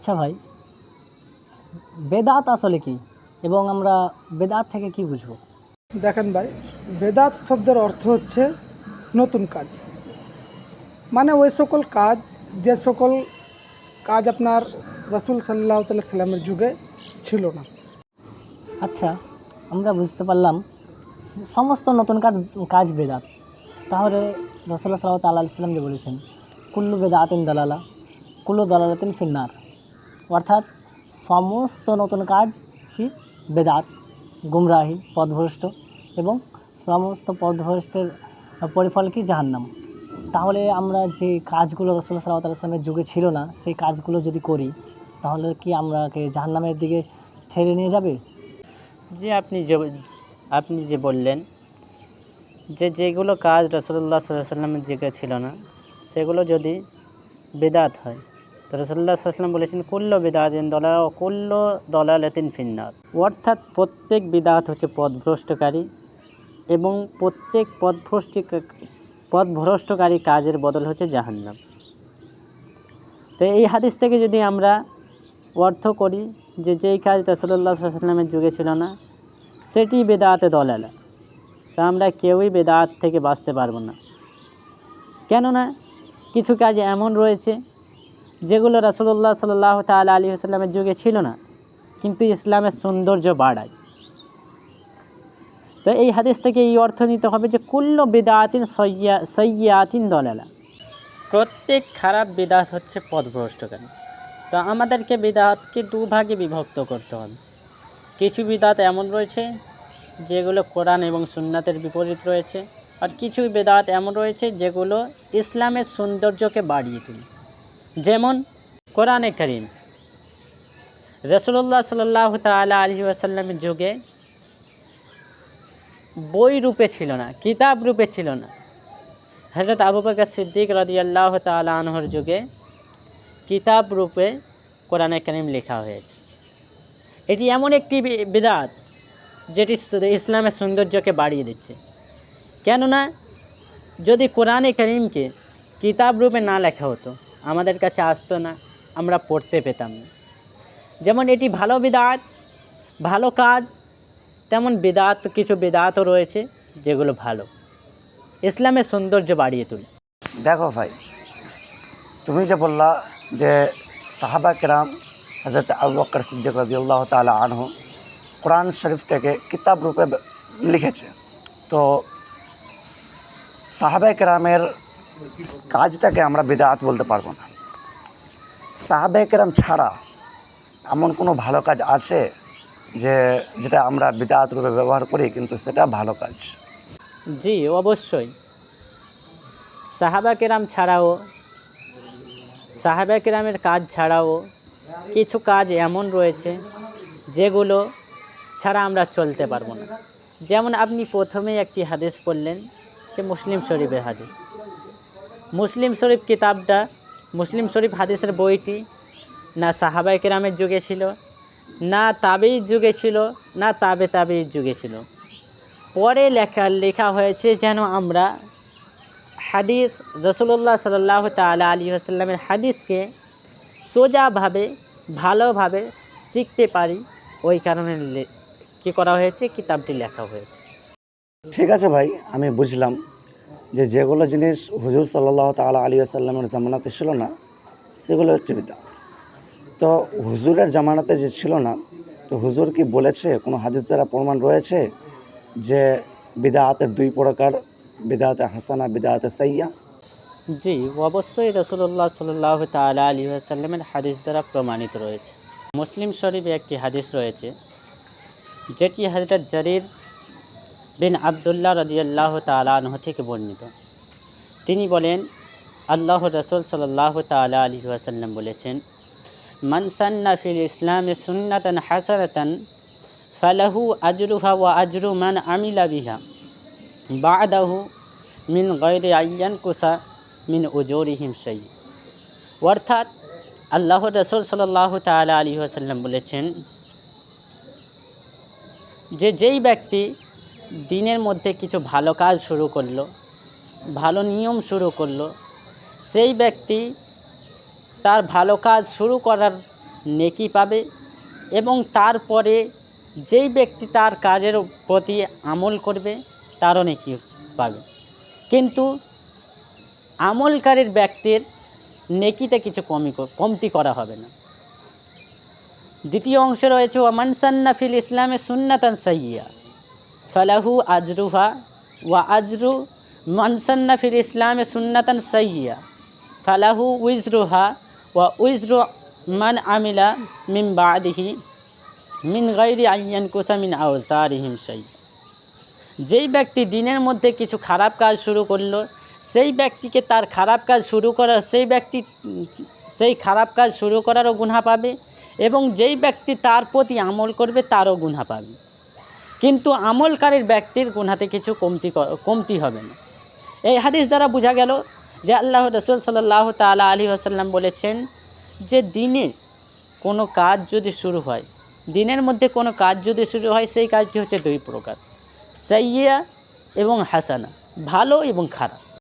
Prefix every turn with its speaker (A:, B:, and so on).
A: আচ্ছা ভাই বেদাত আসলে কি এবং আমরা বেদাত থেকে কি বুঝব?
B: দেখেন ভাই বেদাত শব্দের অর্থ হচ্ছে নতুন কাজ। মানে ওই সকল কাজ যে সকল কাজ আপনার রাসুল সাল্লাহ সাল্লামের যুগে ছিল না।
A: আচ্ছা আমরা বুঝতে পারলাম সমস্ত নতুন কাজ কাজ বেদাত। তাহলে রসল্লা সাল্লাহ তাল্লাহ সাল্লাম যে বলেছেন কুল্লু বেদাতিন দালালা কুল্লু দালালাতিন ফিন্নার। অর্থাৎ সমস্ত নতুন কাজ কি? বেদাত, গুমরাহি পথভ্রষ্ট এবং সমস্ত পথভ্রষ্টের পরিফল কি? জাহান্নাম। তাহলে আমরা যে কাজগুলো রসুল্লাহ সাল্লাহ যুগে ছিল না, সেই কাজগুলো যদি করি, তাহলে কি আমরাকে জাহান্নামের দিকে ঠেলে নিয়ে যাবে?
C: যে আপনি যে আপনি যে বললেন যে যেগুলো কাজ রসুল্লাহ সাল্লামের যুগে ছিল না, সেগুলো যদি বেদাত হয় তো রসুল্লাহ সাল্লাম বলেছেন, কুল্ল বেদাতিন দলা ও কুল্ল দলালাতিন ফিন্নার। অর্থাৎ প্রত্যেক বিদাত হচ্ছে পথভ্রষ্টকারী এবং প্রত্যেক পথভ্রষ্টি পদভ্রষ্টকারী কাজের বদল হচ্ছে জাহান্নাম। তো এই হাদিস থেকে যদি আমরা অর্থ করি যে যেই কাজ রসুল্লাহ সাল্লামের যুগে ছিল না, সেটি বেদাতে দলালা। তা আমরা কেউই বেদাত থেকে বাঁচতে পারব না। কেননা কিছু কাজ এমন রয়েছে যেগুলো রসুল্লাহ সাল্লাহ তাল আলী আসাল্লামের যুগে ছিল না, কিন্তু ইসলামের সৌন্দর্য বাড়ায়। তো এই হাদিস থেকে এই অর্থ নিতে হবে যে কুল্ল বেদাতিন সയ്য়া সയ്য়াতিন দলালা। প্রত্যেক খারাপ বেদাত হচ্ছে পথভ্রষ্টকারী। তো আমাদেরকে বেদাতকে দুভাগে বিভক্ত করতে হবে। কিছু বিদাত এমন রয়েছে যেগুলো কোরআন এবং সুন্নাতের বিপরীত রয়েছে, আর কিছু বেদাত এমন রয়েছে যেগুলো ইসলামের সৌন্দর্যকে বাড়িয়ে তোলে। যেমন কোরআনে করিম। রসুল্লাহ সাল্লাহ তালা আলহি আসাল্লামের যুগে বই রূপে ছিল না, কিতাব রূপে ছিল না। হজরত আবু বকর সিদ্দিক রদিয়াল্লাহ তালা আনহর যুগে কিতাব রূপে কোরআনে করিম লেখা হয়েছে। এটি এমন একটি বিদাত যেটি ইসলামের সৌন্দর্যকে বাড়িয়ে দিচ্ছে। কেননা যদি কোরআনে করিমকে কিতাব রূপে না লেখা হতো আমাদের কাছে আসতো না, আমরা পড়তে পেতাম না। যেমন এটি ভালো বিদাত, ভালো কাজ, তেমন বেদাত, কিছু বেদাতও রয়েছে যেগুলো ভালো। ইসলামের সৌন্দর্য বাড়িয়ে তোলে।
D: দেখো ভাই, তুমি যে বললা যে সাহাবা কেরাম হজরত আবু বকর সিদ্দিক রদিউল্লাহ তালা আনহু কোরআন শরীফটাকে কিতাব রূপে লিখেছে। তো সাহাবা কেরামের কাজটাকে আমরা বিদাত বলতে পারব না। সাহাবা কেরাম ছাড়া এমন কোনো ভালো কাজ আছে যে, যেটা আমরা বিদাত রূপে ব্যবহার করি কিন্তু সেটা ভালো কাজ?
C: জি, অবশ্যই। সাহাবা কেরাম ছাড়াও সাহাবা কেরামের কাজ ছাড়াও কিছু কাজ এমন রয়েছে যেগুলো ছাড়া আমরা চলতে পারব না। যেমন আপনি প্রথমেই একটি হাদিস পড়লেন, যে মুসলিম শরীফের হাদিস। মুসলিম শরীফ কিতাবটা, মুসলিম শরীফ হাদিসের বইটি, না সাহাবাই কেরামের যুগে ছিল, না তাবেই যুগে ছিল, না তাবে তাবেই যুগে ছিল। পরে লেখা লেখা হয়েছে যেন আমরা হাদিস রসুল্লাহ সাল্লাহ তালা আলী আসাল্লামের হাদিসকে সোজাভাবে, ভালোভাবে শিখতে পারি, ওই কারণে কী করা হয়েছে? কিতাবটি লেখা হয়েছে।
D: ঠিক আছে ভাই, আমি বুঝলাম। যে যেগুলো জিনিস হুজুর সাল্লাহ তালা আলী আসাল্লামের জামানাতে ছিল না, সেগুলো একটি বিদাত। তো হুজুরের জামানাতে যে ছিল না, তো হুজুর কি বলেছে, কোনো হাদিস দ্বারা প্রমাণ রয়েছে যে বিদাতের দুই প্রকার, বিদাতে হাসানা, বিদাতে সাইয়া
C: জি, অবশ্যই রসুল্লাহ সাল্লাহ তালা আলী আসাল্লামের হাদিস দ্বারা প্রমাণিত রয়েছে। মুসলিম শরীফে একটি হাদিস রয়েছে, যেটি হজরত জরির বিন আবদুল্লাহ রদিয়াল্লাহ তালাহ থেকে বর্ণিত। তিনি বলেন, আল্লাহ রসুল সাল্লাহ তালা আলী আসাল্লাম বলেছেন মনসান্না ফিল ইসলামে সুন্নাতন হাসানাতন ফালাহু আজরুহা ওয়া আজরু মান আমিলা বিহা বাদাহু মিন গৈরে আইয়ান কুসা মিন উজোরিহিম সেই অর্থাৎ আল্লাহ রসুল সাল্লাহ তালা আলী আসাল্লাম বলেছেন যে যেই ব্যক্তি দিনের মধ্যে কিছু ভালো কাজ শুরু করল, ভালো নিয়ম শুরু করল। সেই ব্যক্তি তার ভালো কাজ শুরু করার নেকি পাবে এবং তারপরে যেই ব্যক্তি তার কাজের প্রতি আমল করবে, তারও নেকি পাবে। কিন্তু আমলকারীর ব্যক্তির নেকিতে কিছু কমি কমতি করা হবে না। দ্বিতীয় অংশে রয়েছে ওয়ামান সান্না ফিল ইসলামে সুন্নাতান সাইয়া ফালাহু আজরুহা ওয়া আজরু মান সান্না ফিল ইসলামে সুন্নাতান সাইয়া ফালাহু উইজরুহা ওয়া উইজরু মান আমিলা মিন বাদিহি মিন গাইরি আইয়ান কুসা মিন আওসারিহিম সাই যেই ব্যক্তি দিনের মধ্যে কিছু খারাপ কাজ শুরু করল, সেই ব্যক্তিকে তার খারাপ কাজ শুরু করার সেই ব্যক্তি সেই খারাপ কাজ শুরু করারও গুণা পাবে এবং যেই ব্যক্তি তার প্রতি আমল করবে, তারও গুণা পাবে। কিন্তু আমলকারীর ব্যক্তির গুণাতে কিছু কমতি কমতি হবে না। এই হাদিস দ্বারা বোঝা গেল যে আল্লাহ রসুল সাল্লাহ তালা আলী আসাল্লাম বলেছেন যে দিনে কোনো কাজ যদি শুরু হয়, দিনের মধ্যে কোনো কাজ যদি শুরু হয়, সেই কাজটি হচ্ছে দুই প্রকার সাইয়া এবং হাসানা, ভালো এবং খারাপ।